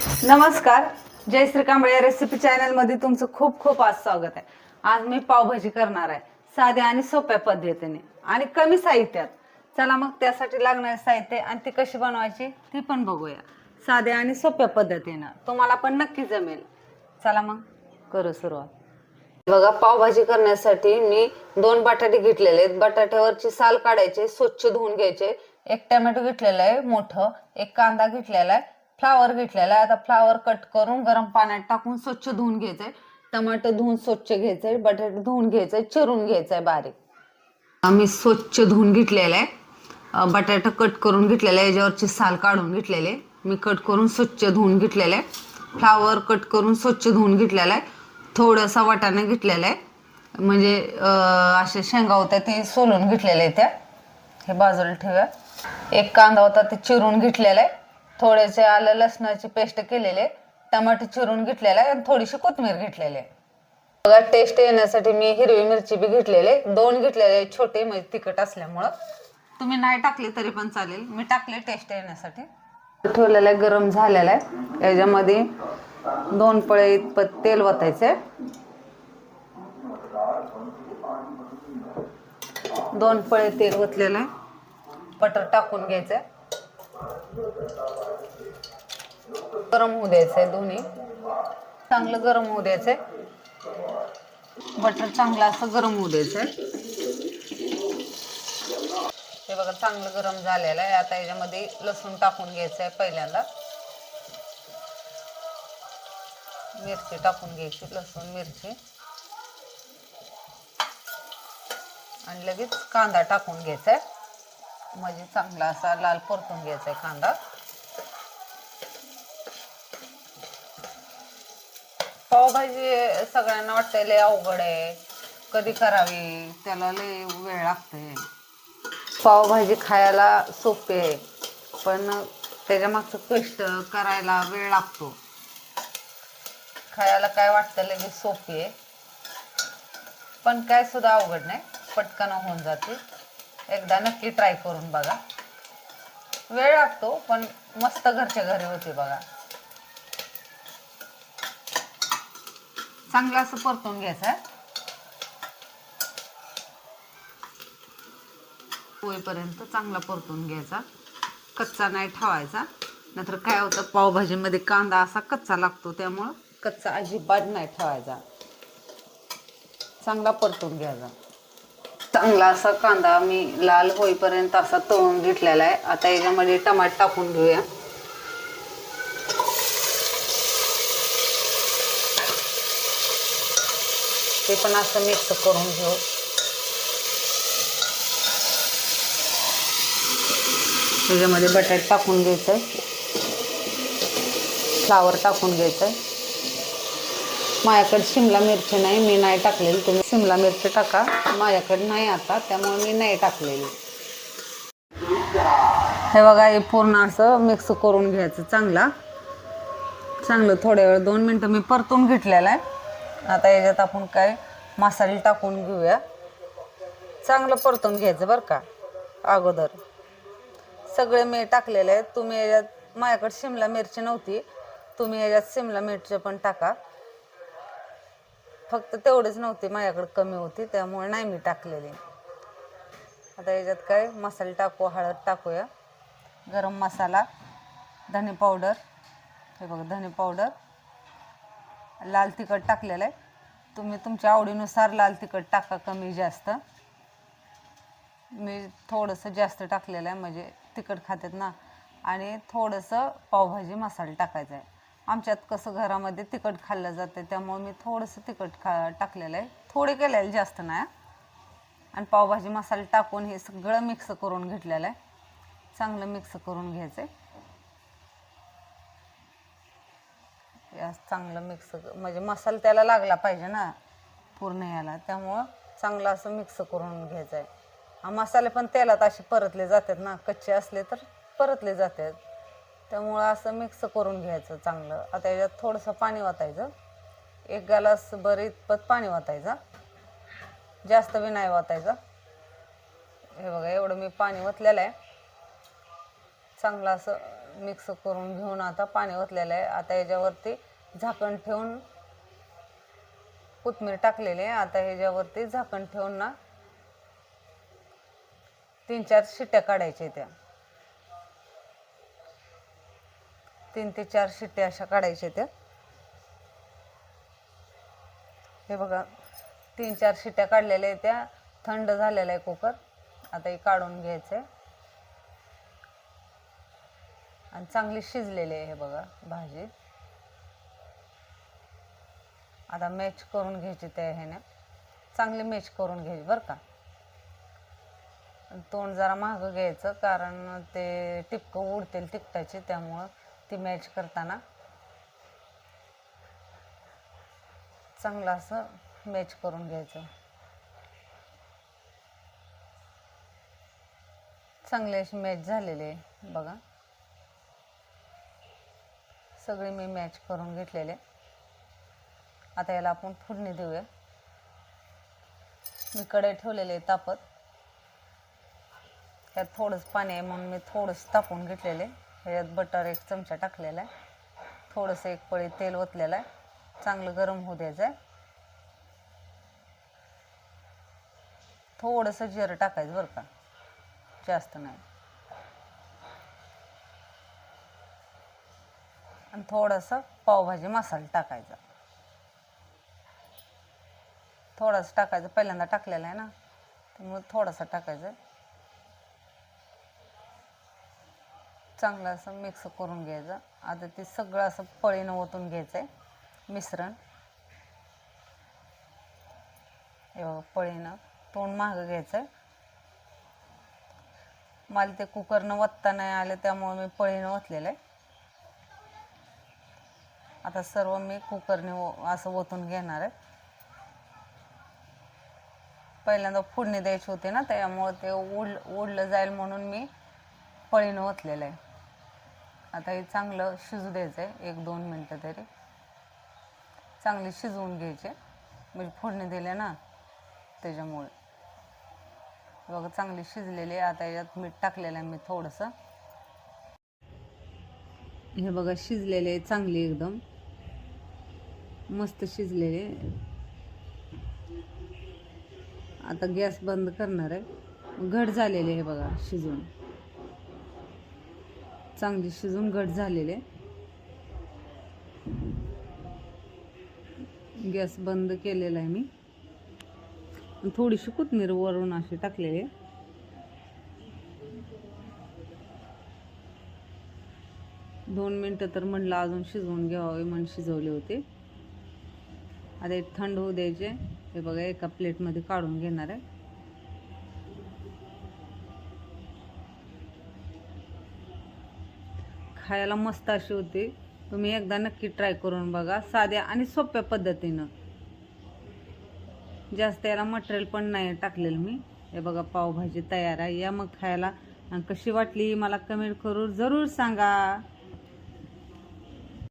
नमस्कार. जय श्री कांबळे रेसिपी चॅनलमध्ये तुमचं खूप खूप आज स्वागत आहे. आज मी पावभाजी करणार आहे. साध्या आणि सोप्या पद्धतीने आणि कमी साहित्यात. चला मग त्यासाठी लागणारे साहित्य आणि ती कशी बनवायची ती पण बघूया. साध्या आणि सोप्या पद्धतीनं. तुम्हाला पण नक्की जमेल. चला मग करू सुरुवात. बघा पावभाजी करण्यासाठी मी दोन बटाटे घेतलेले आहेत. बटाट्यावरची साल काढायचे स्वच्छ धुवून घ्यायचे. एक टमॅटो घेतलेला आहे मोठं. एक कांदा घेतलेला आहे. फ्लावर घेतलेला आहे. आता फ्लावर कट करून गरम पाण्यात टाकून स्वच्छ धुवून घ्यायचंय. टमाटर धुवून स्वच्छ घ्यायचंय. बटाटे धुवून घ्यायचंय. चिरून घ्यायचंय बारीक. आम्ही स्वच्छ धुवून घेतलेलं आहे. बटाटा कट करून घेतलेला आहे. याच्यावरची साल काढून घेतलेले मी कट करून स्वच्छ धुवून घेतलेलं आहे. फ्लावर कट करून स्वच्छ धुवून घेतलेला आहे. थोडासा वाटाणा घेतलेला आहे. म्हणजे असे शेंगा होत्या ते सोलून घेतलेल्या आहे त्या. हे बाजूला ठेवूया. एक कांदा होता ते चिरून घेतलेला आहे. थोडेसे आलं लसणाची पेस्ट केलेले टमाटे चिरून घेतलेला आहे आणि थोडीशी कोथमीर घेतलेली. आहे बघा टेस्ट येण्यासाठी मी हिरवी मिरची बी घेतलेले. दोन घेतलेले छोटे म्हणजे तिखट असल्यामुळं. तुम्ही नाही टाकले तरी पण चालेल. मी टाकले टेस्ट येण्यासाठी. ठेवलेलं आहे गरम झालेला आहे. याच्यामध्ये दोन पळे इतपत तेल वतायचे दोन पळे तेल ओतलेलं आहे. बटर टाकून घ्यायचं गरम होऊ द्यायचंय दोन्ही. चांगलं गरम होऊ द्यायचंय. बटर चांगलं असं गरम होऊ द्यायचंय. हे बघा चांगलं गरम झालेलं आहे. आता याच्यामध्ये लसूण टाकून घ्यायचं आहे पहिल्यांदा. मिरची टाकून घ्यायची लसूण मिरची. आणि लगेच कांदा टाकून घ्यायचा आहे म्हणजे चांगला असा लाल परतून घ्यायचा आहे कांदा. पावभाजी सगळ्यांना वाटतंय लय अवघड आहे. कधी करावी? त्याला लय वेळ लागतोय. पावभाजी खायला सोपी आहे. पण त्याच्या मागचं कष्ट करायला वेळ लागतो. खायला काय वाटतं लगेच सोपी आहे. पण काय सुद्धा अवघड नाही. पटकन होऊन जाते. एकदा नक्की ट्राय करून बघा. वेळ लागतो पण मस्त घरच्या घरी होते बघा. चांगलं असं परतून घ्यायचं. होईपर्यंत चांगला परतून घ्यायचा. कच्चा नाही ठेवायचा. नंतर काय होतं पावभाजीमध्ये कांदा असा कच्चा लागतो त्यामुळं कच्चा अजिबात नाही ठेवायचा. चांगला परतून घ्यायचा. चांगला असा कांदा मी लाल होईपर्यंत असा तळून घेतलेला आहे. आता याच्यामध्ये टमाट टाकून घेऊया. ते पण असं मिक्स करून घेऊ. त्याच्यामध्ये बटाट टाकून घ्यायचं. आहे फ्लावर टाकून घ्यायचं. आहे माझ्याकडे शिमला मिरची नाही मी नाही टाकलेली. तुम्ही शिमला मिरची टाका. माझ्याकडे नाही आता त्यामुळे मी नाही टाकलेली. हे बघा हे पूर्ण असं मिक्स करून घ्यायचं चांगला. चांगलं थोड्या वेळ दोन मिनटं मी परतून घेतलेलं आहे. आता याच्यात आपण काय मसाले टाकून घेऊया. चांगलं परतून घ्यायचं बरं का अगोदर. सगळे मी टाकलेले आहेत. तुम्ही याच्यात माझ्याकडे शिमला मिरची नव्हती. तुम्ही याच्यात शिमला मिरची पण टाका. फक्त तेवढीच नव्हती माझ्याकडे कमी होती त्यामुळे नाही मी टाकलेली. आता याच्यात काय मसाले टाकू हळद टाकूया. गरम मसाला धने पावडर. हे बघा धने पावडर. लाल तिखट टाकलेलं आहे. तुम्ही तुमच्या आवडीनुसार लाल तिखट टाका कमी जास्त. मी थोडंसं जास्त टाकलेलं आहे म्हणजे तिखट खातात ना. आणि थोडंसं पावभाजी मसाला टाकायचा आहे. आमच्यात कसं घरामध्ये तिखट खाल्लं जातं त्यामुळे मी थोडंसं तिखट खा टाकलेलं आहे. थोडे केलेलं जास्त नाही आणि पावभाजी मसाला टाकून हे सगळं मिक्स करून घेतलेलं आहे. चांगलं मिक्स करून घ्यायचं आहे. या चांगलं मिक्स म्हणजे मसाला त्याला लागला पाहिजे ना पूर्ण याला त्यामुळं चांगलं असं मिक्स करून घ्यायचं आहे हा मसाले पण तेलात असे परतले जातात ना कच्चे असले तर परतले जातात. त्यामुळं असं मिक्स करून घ्यायचं चांगलं. आता याच्यात थोडंसं पाणी वाटायचं एक ग्लास बरं इतपत पाणी वाटायचं जास्त बी नाही वाटायचं हे बघा एवढं मी पाणी ओतलेलं आहे. चांगलं असं मिक्स करून घेऊन आता पाणी ओतलेलं आहे. आता याच्यावरती झाकण ठेवून कोथमीर टाकलेली आहे. आता ह्याच्यावरती झाकण ठेवून ना तीन चार शिट्ट्या काढायच्या त्या. तीन ते चार शिट्ट्या अशा काढायच्या त्या. हे बघा तीन चार शिट्ट्या काढलेल्या आहेत त्या. थंड झालेला आहे कुकर. आता हे काढून घ्यायचं आहे. आणि चांगली शिजलेली आहे हे बघा भाजी. आता मॅच करून घ्यायची त्या ह्याने. चांगली मॅच करून घ्यायची बरं का. तोंड जरा मागं घ्यायचं कारण ते टिपकं उडतील तिकटाची त्यामुळं ती मॅच करताना चांगलं असं मॅच करून घ्यायचं. चांगली अशी मॅच झालेली आहे बघा. सगळी मी मॅच करून घेतलेले आता याला आपण फोडणी देऊया. मी कढई ठेवलेले आहे तापत. त्यात थोडंच पाणी आहे म्हणून मी थोडंसं तापून घेतलेले ह्याच्यात बटर एक चमचा टाकलेला आहे. थोडंसं एक पळी तेल ओतलेलं आहे. चांगलं गरम होऊ द्यायचं आहे. थोडंसं जिरं टाकायचं बरं का. जास्त नाही. आणि थोडासा पावभाजी मसाला टाकायचा. थोडासा टाकायचं. पहिल्यांदा टाकलेला आहे ना. त्यामुळे थोडासा टाकायचं. चांगलं असं मिक्स करून घ्यायचं. आता ते सगळं असं पळीनं ओतून घ्यायचं आहे मिश्रण. हे बघा पळीनं तोंड मागं घ्यायचं आहे मला ते कुकरनं वत्ता नाही आलं त्यामुळे मी पळीनं ओतलेलं आहे आता सर्व मी कुकरने असं ओतून घेणार आहे. पहिल्यांदा फोडणी द्यायची होती ना त्यामुळं ते ओढ उडलं जाईल म्हणून मी पळीनं ओतलेलं आहे. आता हे चांगलं शिजू द्यायचं आहे एक दोन मिनटं तरी. चांगली शिजवून घ्यायचे. म्हणजे फोडणी दिले ना त्याच्यामुळे. बघा चांगली शिजलेली आहे. आता याच्यात मीठ टाकलेलं आहे मी थोडंसं. हे बघा शिजलेले आहे चांगली एकदम. मस्त शिजलेले आता गॅस बंद करणार आहे. घट झालेले हे बघा शिजून. चांगली शिजून घट झालेले गॅस बंद केलेला आहे मी. थोडीशी कोथमीर वरून अशी टाकलेली आहे. दोन मिनटं तर म्हणलं अजून शिजवून घ्यावे म्हणून शिजवले होते. आता थंड होऊ द्यायचे. हे बघा एका प्लेटमध्ये काढून घेणार आहे. खायला मस्त अशी होती. तुम्ही एकदा नक्की ट्राय करून बघा साध्या आणि सोप्या पद्धतीनं. जास्त याला मटेरियल पण नाही टाकलेलं मी. हे बघा पावभाजी तयार आहे. या मग खायला. आणि कशी वाटली मला कमेंट करून जरूर सांगा.